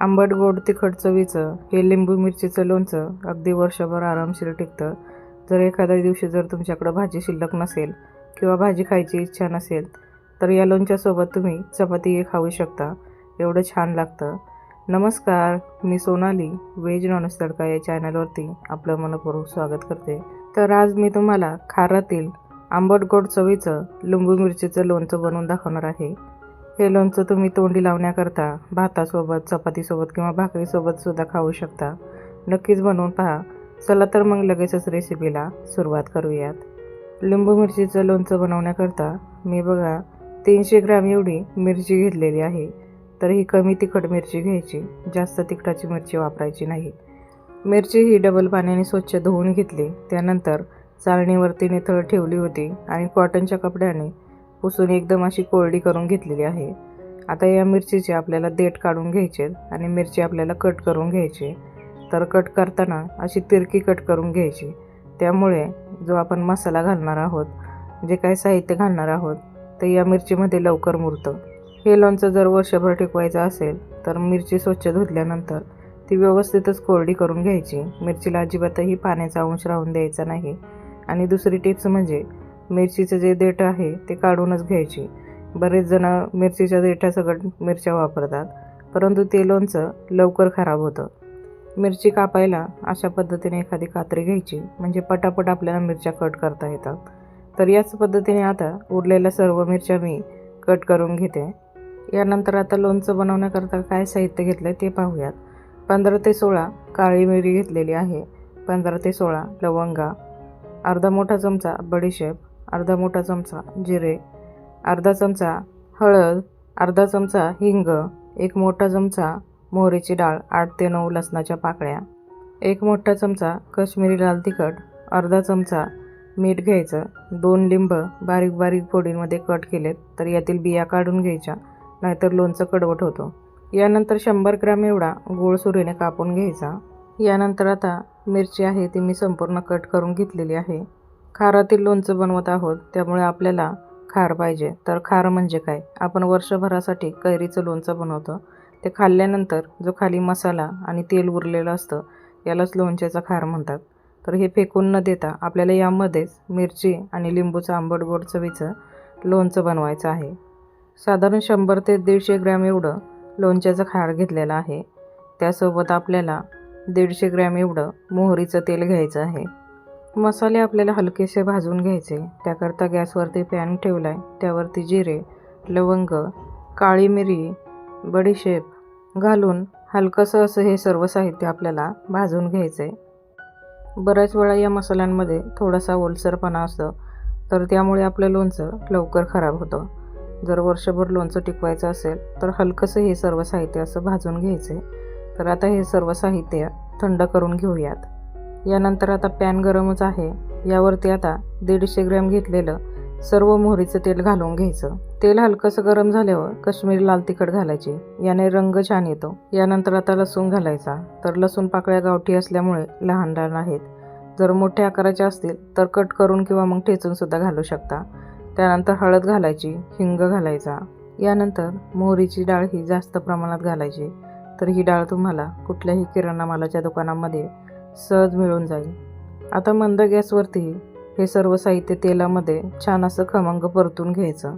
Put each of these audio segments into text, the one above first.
आंबट गोड तिखट चवीचं हे लिंबू मिरचीचं लोणचं अगदी वर्षभर आरामशीर टिकतं. जर एखाद्या दिवशी जर तुमच्याकडं भाजी शिल्लक नसेल किंवा भाजी खायची इच्छा नसेल तर या लोणच्यासोबत तुम्ही चपाती खाऊ शकता. एवढं छान लागतं. नमस्कार मी सोनाली व्हेज नॉनव्हेज तडका या चॅनलवरती आपलं मनपूर्वक स्वागत करते. तर आज मी तुम्हाला खारातील आंबट गोड चवीचं लिंबू मिरचीचं लोणचं बनवून दाखवणार आहे. हे लोणचं तुम्ही तोंडी लावण्याकरता भातासोबत चपातीसोबत किंवा भाकरीसोबतसुद्धा खाऊ शकता. नक्कीच बनवून पहा. चला तर मग लगेचच रेसिपीला सुरुवात करूयात. लिंबू मिरचीचं लोणचं बनवण्याकरता मी बघा तीनशे ग्रॅम एवढी मिरची घेतलेली आहे. तर ही कमी तिखट मिरची घ्यायची. जास्त तिखटाची मिरची वापरायची नाही. मिरची ही डबल पाण्याने स्वच्छ धुवून घेतली. त्यानंतर चाळणीवरती निथळ ठेवली होती आणि कॉटनच्या कपड्याने पुसून एकदम अशी कोरडी करून घेतलेली आहे. आता या मिरचीचे आपल्याला देठ काढून घ्यायचे आणि मिरची आपल्याला कट करून घ्यायची. तर कट करताना अशी तिरकी कट करून घ्यायची. त्यामुळे जो आपण मसाला घालणार आहोत जे काही साहित्य घालणार आहोत ते या मिरचीमध्ये लवकर मुरतं. हे लोणचं जर वर्षभर टिकवायचं असेल तर मिरची स्वच्छ धुतल्यानंतर ती व्यवस्थितच कोरडी करून घ्यायची. मिरचीला अजिबातही पाण्याचा अंश राहून द्यायचा नाही. आणि दुसरी टिप्स म्हणजे मिरचीचं जे देठ आहे ते काढूनच घ्यायची. बरेच जण मिरचीच्या देठासकट मिरच्या वापरतात परंतु ते लोणचं लवकर खराब होतं. मिरची कापायला अशा पद्धतीने एखादी कात्री घ्यायची म्हणजे पटापट आपल्याला मिरच्या कट करता येतात. तर याच पद्धतीने आता उरलेल्या सर्व मिरच्या मी कट करून घेते. यानंतर आता लोणचं बनवण्याकरता काय साहित्य घेतलं आहे ते पाहूयात. पंधरा ते सोळा काळी मिरी घेतलेली आहे. पंधरा ते सोळा लवंगा अर्धा मोठा चमचा बडीशेप अर्धा मोठा चमचा जिरे अर्धा चमचा हळद अर्धा चमचा हिंग एक मोठा चमचा मोहरीची डाळ आठ ते नऊ लसणाच्या पाकळ्या एक मोठा चमचा कश्मीरी लाल तिखट अर्धा चमचा मीठ घ्यायचं दोन लिंब बारीक बारीक फोडींमध्ये कट केलेत तर यातील बिया काढून घ्यायच्या नाहीतर लोणचं कडवट होतं. यानंतर शंभर ग्रॅम एवढा गोळ सुरीने कापून घ्यायचा. यानंतर आता मिरची आहे ती मी संपूर्ण कट करून घेतलेली आहे. खारातील लोणचं बनवत आहोत त्यामुळे आपल्याला खार पाहिजे. तर खार म्हणजे काय? आपण वर्षभरासाठी कैरीचं लोणचं बनवतो. ते खाल्ल्यानंतर जो खाली मसाला आणि तेल उरलेलं असतं यालाच लोणच्याचा खार म्हणतात. तर हे फेकून न देता आपल्याला यामध्येच मिरची आणि लिंबूचं आंबट गोड चवीचं लोणचं बनवायचं आहे. साधारण शंभर ते दीडशे ग्रॅम एवढं लोणच्याचं खार घेतलेलं आहे. त्यासोबत आपल्याला दीडशे ग्रॅम एवढं मोहरीचं तेल घ्यायचं आहे. मसाले आपल्याला हलकेसे भाजून घ्यायचे. त्याकरता गॅसवरती पॅन ठेवला आहे त्यावरती जिरे लवंग काळी मिरी बडीशेप घालून हलकंसं असं हे सर्व साहित्य आपल्याला भाजून घ्यायचं आहे बऱ्याच वेळा या मसाल्यांमध्ये थोडासा ओलसरपणा असतो तर त्यामुळे आपलं लोणचं लवकर खराब होतं. जर वर्षभर लोणचं टिकवायचं असेल तर हलकंसं हे सर्व साहित्य असं भाजून घ्यायचं आहे तर आता हे सर्व साहित्य थंड करून घेऊयात. यानंतर आता पॅन गरमच आहे. यावरती आता दीडशे ग्रॅम घेतलेलं सर्व मोहरीचं तेल घालून घ्यायचं. तेल हलकंसं गरम झाल्यावर कश्मीरी लाल तिखट घालायची. याने रंग छान येतो. यानंतर आता लसूण घालायचा. तर लसूण पाकळ्या गावठी असल्यामुळे लहान लहान आहेत. जर मोठ्या आकाराच्या असतील तर कट करून किंवा मग ठेचून सुद्धा घालू शकता. त्यानंतर हळद घालायची हिंग घालायचा. यानंतर मोहरीची डाळ ही जास्त प्रमाणात घालायची. तर ही डाळ तुम्हाला कुठल्याही किराणा मालाच्या दुकानामध्ये सहज मिळून जाईल. आता मंद गॅसवरती हे सर्व साहित्य तेलामध्ये छान असं खमंग परतून घ्यायचं.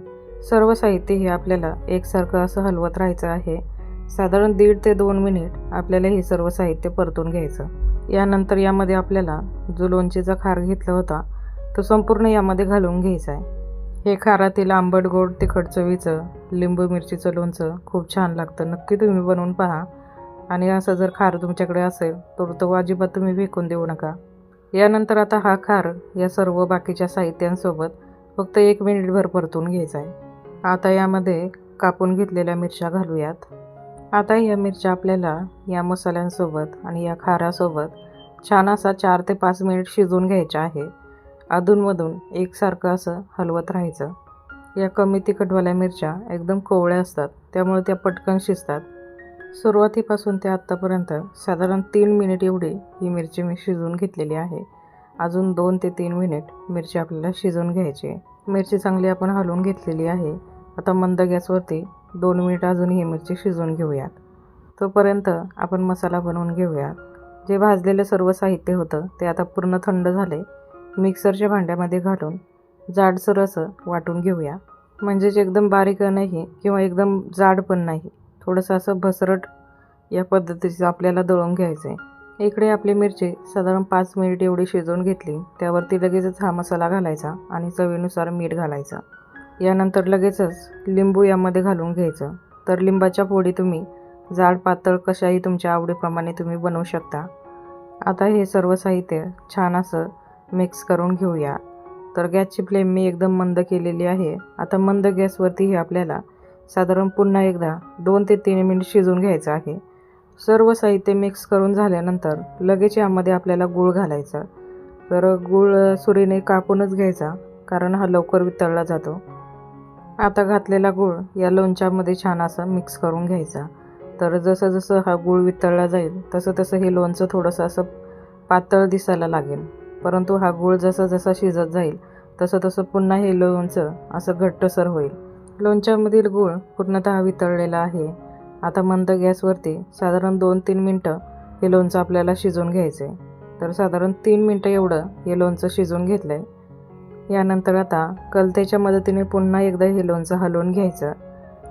सर्व साहित्य हे आपल्याला एकसारखं असं हलवत राहायचं आहे. साधारण दीड ते दोन मिनिट आपल्याला हे सर्व साहित्य परतून घ्यायचं. यानंतर यामध्ये आपल्याला जो लोणचेचा खार घेतला होता तो संपूर्ण यामध्ये घालून घ्यायचा आहे. हे खारातील आंबट गोड तिखट चवीचं लिंबू मिरचीचं लोणचं खूप छान लागतं. नक्की तुम्ही बनवून पहा. आणि असं जर खार तुमच्याकडे असेल तर तो अजिबात तुम्ही फेकून देऊ नका. यानंतर आता हा खार या सर्व बाकीच्या साहित्यांसोबत फक्त एक मिनिटभर परतून घ्यायचा आहे आता यामध्ये कापून घेतलेल्या मिरच्या घालूयात. आता या मिरच्या आपल्याला या मसाल्यांसोबत आणि या खारासोबत छान असा चार ते पाच मिनिट शिजवून घ्यायचा आहे. अधूनमधून एकसारखं असं हलवत राहायचं. या कमी तिखटवाल्या मिरच्या एकदम कोवळ्या असतात त्यामुळे त्या पटकन शिजतात. सुरुवातीपासून ते आत्तापर्यंत साधारण तीन मिनिट एवढी ही मिरची मी शिजवून घेतलेली आहे. अजून दोन ते तीन मिनिट मिरची आपल्याला शिजवून घ्यायची आहे. मिरची चांगली आपण हलवून घेतलेली आहे. आता मंद गॅसवरती दोन मिनिट अजून ही मिरची शिजवून घेऊयात. तोपर्यंत आपण मसाला बनवून घेऊया जे भाजलेलं सर्व साहित्य होतं ते आता पूर्ण थंड झाले. मिक्सरच्या भांड्यामध्ये घालून जाडसर असं वाटून घेऊया. म्हणजेच एकदम बारीक नाही किंवा एकदम जाड पण नाही. थोडंसं असं भसरट या पद्धतीचं आपल्याला दळून घ्यायचं आहे इकडे आपली मिरची साधारण पाच मिनिट एवढी शिजवून घेतली. त्यावरती लगेचच हा मसाला घालायचा आणि चवीनुसार मीठ घालायचं. यानंतर लगेचच लिंबू यामध्ये घालून घ्यायचं. तर लिंबाच्या पोळी तुम्ही जाड पातळ कशाही तुमच्या आवडीप्रमाणे तुम्ही बनवू शकता. आता हे सर्व साहित्य छान असं मिक्स करून घेऊया. तर गॅसची फ्लेम मी एकदम मंद केलेली आहे. आता मंद गॅसवरती हे आपल्याला साधारण पुन्हा एकदा दोन ते तीन मिनिट शिजवून घ्यायचं आहे. सर्व साहित्य मिक्स करून झाल्यानंतर लगेच यामध्ये आपल्याला गूळ घालायचा. तर गूळ सुरीने कापूनच घ्यायचा कारण हा लवकर वितळला जातो. आता घातलेला गूळ या लोणच्यामध्ये छान असं मिक्स करून घ्यायचा. तर जसं जसं हा गूळ वितळला जाईल तसं तसं हे लोणचं थोडंसं असं पातळ दिसायला लागेल. परंतु हा गूळ जसा जसा शिजत जाईल तसं तसं पुन्हा हे लोणचं असं घट्टसर होईल. लोणच्यामधील गूळ पूर्णतः वितळलेला आहे. आता मंद गॅसवरती साधारण दोन तीन मिनटं हे लोणचं आपल्याला शिजवून घ्यायचं आहे तर साधारण तीन मिनटं एवढं हे लोणचं शिजवून घेतलं आहे यानंतर आता कलतेच्या मदतीने पुन्हा एकदा हे लोणचं हलवून घ्यायचं.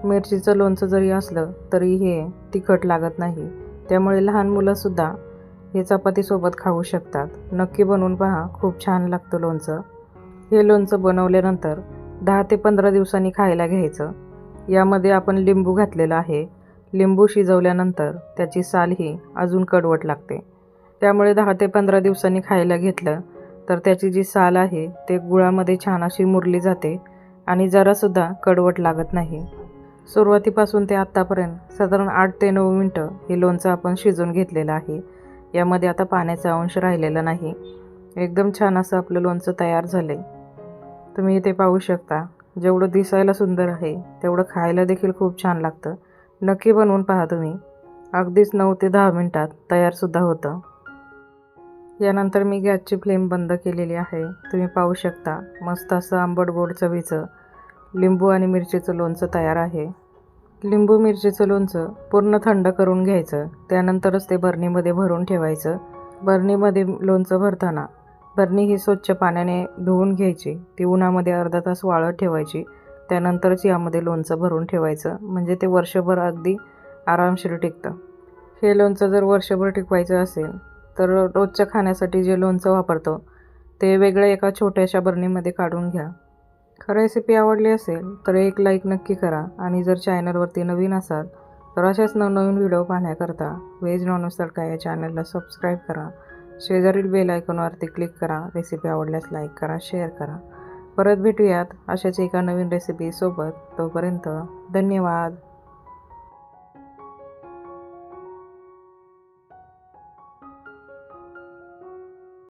मिरचीचं लोणचं जरी असलं तरी हे तिखट लागत नाही. त्यामुळे लहान मुलंसुद्धा हे चपातीसोबत खाऊ शकतात. नक्की बनवून पहा खूप छान लागतं लोणचं. हे लोणचं बनवल्यानंतर दहा ते पंधरा दिवसांनी खायला घ्यायचं. यामध्ये आपण लिंबू घातलेला आहे. लिंबू शिजवल्यानंतर त्याची साल ही अजून कडवट लागते. त्यामुळे दहा ते पंधरा दिवसांनी खायला घेतलं तर त्याची जी साल आहे ते गुळामध्ये छान अशी मुरली जाते आणि जरासुद्धा कडवट लागत नाही. सुरुवातीपासून ते आत्तापर्यंत साधारण आठ ते नऊ मिनटं हे लोणचं आपण शिजवून घेतलेलं आहे. यामध्ये आता पाण्याचा अंश राहिलेला नाही. एकदम छान असं आपलं लोणचं तयार झालं आहे तुम्ही इथे पाहू शकता. जेवढं दिसायला सुंदर आहे तेवढं खायला देखील खूप छान लागतं. नक्की बनवून पहा तुम्ही. अगदीच नऊ ते दहा मिनटात तयारसुद्धा होतं. यानंतर मी गॅसची फ्लेम बंद केलेली आहे. तुम्ही पाहू शकता मस्त असं आंबट गोड चवीचं लिंबू आणि मिरचीचं लोणचं तयार आहे. लिंबू मिरचीचं लोणचं पूर्ण थंड करून घ्यायचं. त्यानंतरच ते बरणीमध्ये भरून ठेवायचं. बरणीमध्ये लोणचं भरताना बरणी ही स्वच्छ पाण्याने धुवून घ्यायची. ती उन्हामध्ये अर्धा तास वाळत ठेवायची. त्यानंतरच यामध्ये लोणचं भरून ठेवायचं. म्हणजे ते वर्षभर अगदी आरामशीर टिकतं. हे लोणचं जर वर्षभर टिकवायचं असेल तर रोजच्या खाण्यासाठी जे लोणचं वापरतो ते वेगळं एका छोट्याशा बरणीमध्ये काढून घ्या. खरं रेसिपी आवडली असेल तर एक लाईक नक्की करा. आणि जर चॅनलवरती नवीन असाल तर अशाच नवनवीन व्हिडिओ पाहण्याकरता व्हेज नॉनव्हेज तडका या चॅनलला सबस्क्राईब करा. शेजारील बेल आयकॉनवरती क्लिक करा रेसिपी आवडल्यास लाईक करा शेअर करा. परत भेटूयात अशाच एका नवीन रेसिपीसोबत तोपर्यंत धन्यवाद.